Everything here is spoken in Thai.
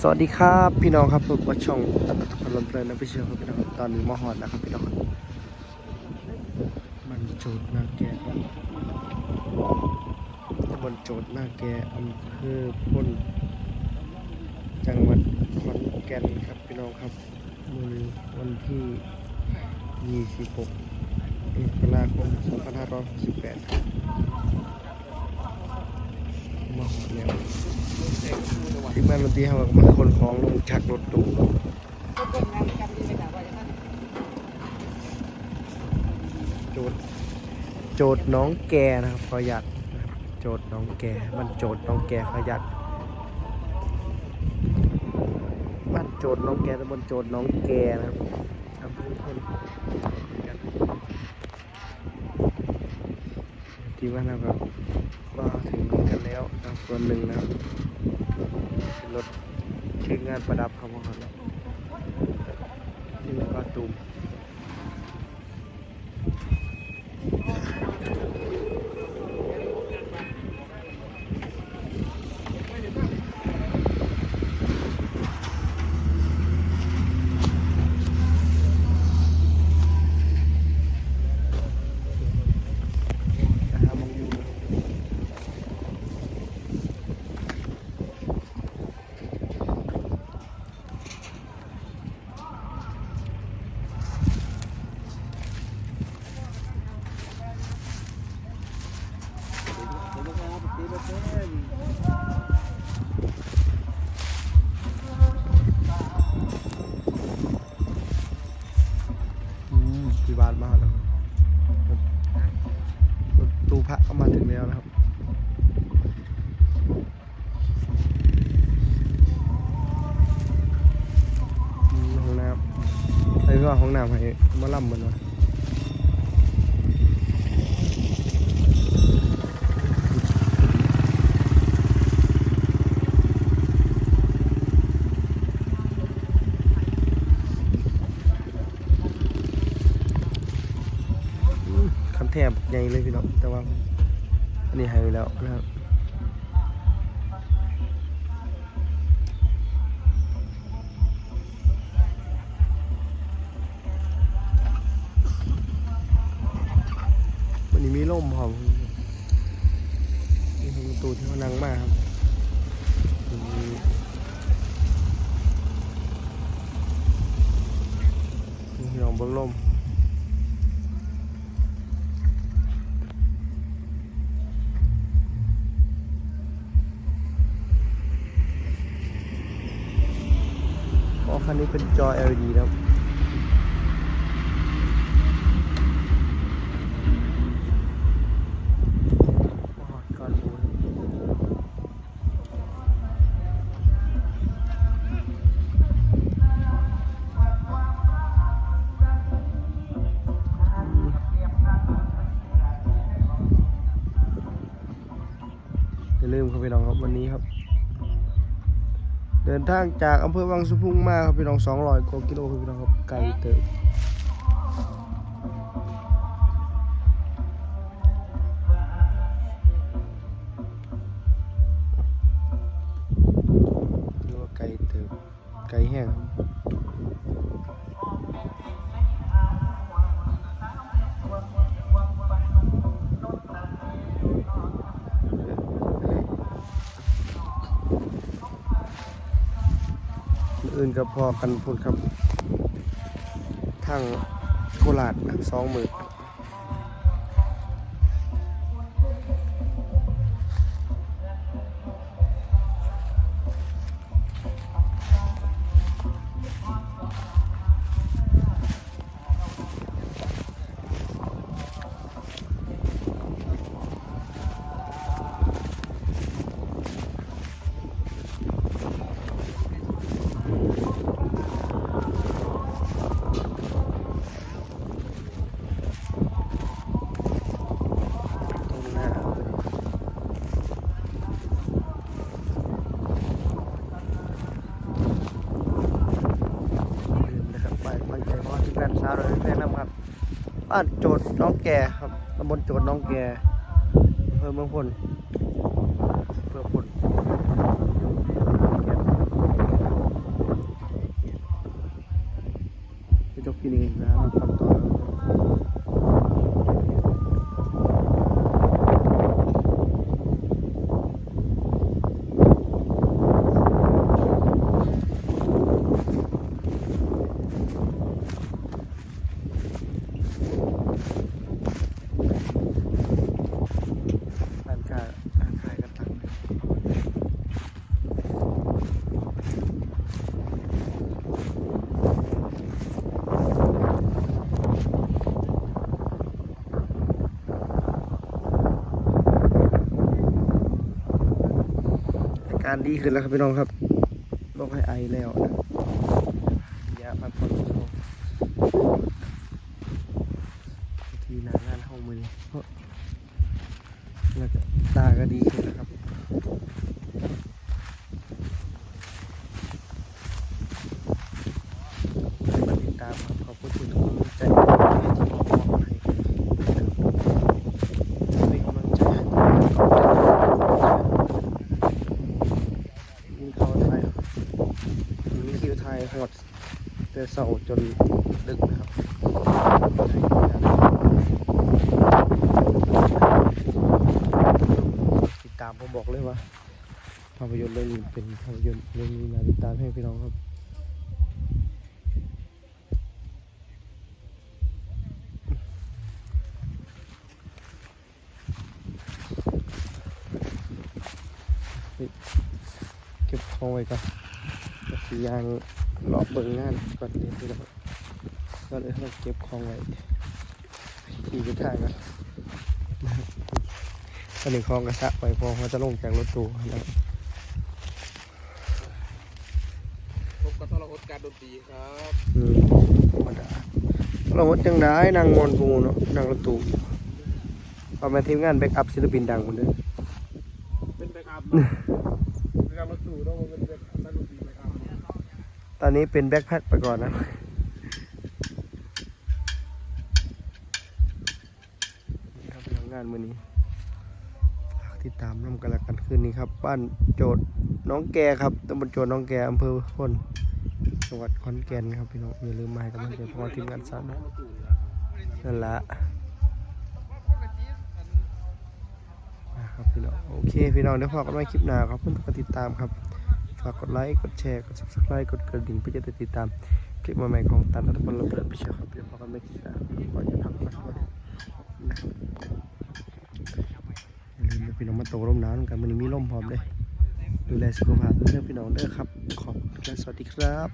สวัสดีครับพี่น้องครับผมว่าช่องตัดตุกคนลมเพลินนะพี่เชื่อครับพี่น้องครับตอนนี้มาฮอดแล้วครับพี่น้องมันโจดหน้าแกครับตำบลโจดหน้าแกอำเภอพ้นจังหวัดขอนแก่นครับพี่น้องครับมือวันที่ 26มกราคม2568 มาฮอดแล้วที่บ้ดนตรีเขาก็มาคนของลงชักรถตู้โจทย์โจทย์น้องแกนะครับขอหยัดนโจทย์น้องแกมันโจทย์น้องแกขอหยัดบ้านโจทย์น้องแกตำบลโจทย์น้องแกนะครับที่ว่านะครับก็ถึงกัน แล้วส่วนหนึ่งนะครับเป็นรถใช้งานประดับครับพ่อครับนี่เป็นปลาตูมำไอ้ก็ห้องน้ำให้มาล่ำมันวะคันแทบใหญ่เลยพี่น้องแต่ว่าอันนี้ให้ไว้แล้วนะครับ มีร่มครับนี่คือตูที่เขานังมากครับมีนี่ลองเบิ้งร่มอ๋อคันนี้เป็นจอ LED นะครับ ดินทางจากอำเภอวังสุพุงมาครับพี่น้อง200กว่ากิโลครับพี่น้องครับไกลเติบรียกว่าไกลเติบไกลแห้ง อื่นก็พอกันพูดครับทางโคราชสองหมื่น ช้าเราแนะนำครับบ้านโจดน้องแก่ครับตำบลโจดน้องแก่เพื่อเมืองพลเพื่อพลจะจบที่นี่นะครับ การดีขึ้นแล้วครับพี่น้องครับโรคให้ไอแล้วนะยาพักผ่อนโชว์ทีนางานห้องมือแล้วตาก็ดีขึ้นแล้วครับติดตามขอบคุณทุกกำลังใจที่มอบให้เป็นกำลังใจให้ยิงเข้าไทยมีคิวไทยหอด แต่เสาจนดึกนะครับติดตามผมบอกเลยว่าภาพยนตร์เรื่องนี้เป็นภาพยนตร์เรื่องนี้น่าติดตามให้พี่น้องครับเก็บของไว้ก่อนก็สียาง เลาะเบิ่งงานก่อนเดี๋ยวพี่น้องก็เลยต้องเก็บของไว้ขี่ไปถ่ายกันตอนนี้ของกระชะไปพอเขาจะลงจากรถตู้แล้วพบกับทรหดการดนตรีครับอืมธรรมดาเราวัดจังได้นางมอนกูเนาะนางรถตู้เอามาทีมงานแบ็กอัพศิลปินดังหมดเลยเป็นแบ็กอัพแบ็กอัพรถตู้ต้องเป็นแบ็กอัพดนตรี ตอนนี้เป็นแบ็คแพ็คไปก่อนนะครับทำงานมือนี้ติดตามน้ำกันละกันคืนนี้ครับ บ้านโจทย์น้องแกครับตำบลโจทย์น้องแกอำเภอพนจังหวัดขอนแก่นครับพี่น้องอย่าลืมมาให้กำลังใจพอทีมงานสานนั่นละนะครับพี่น้องโอเค พี่น้องเดี๋ยวพอกันไว้คลิปหน้าครับเพื่อนกดติดตามครับากกดไลค์กดแชร์กด subscribe กดกระดิ่งเพื่อจะได้ติดตามคลิปใหม่ๆของตันอัตพลระเบิดไปเชียร์ครับเชี่ยวพอกันไม่คลิปหน้าก่อนจะพักก่อนก่อนนะครับอย่าลืมนพี่น้องมาโตร่มน้ำกันมันมีร่มพร้อมเลยดูแลสุขภาพด้วยนพี่น้องด้อครับ ขอบคุณและสวัสดีครับ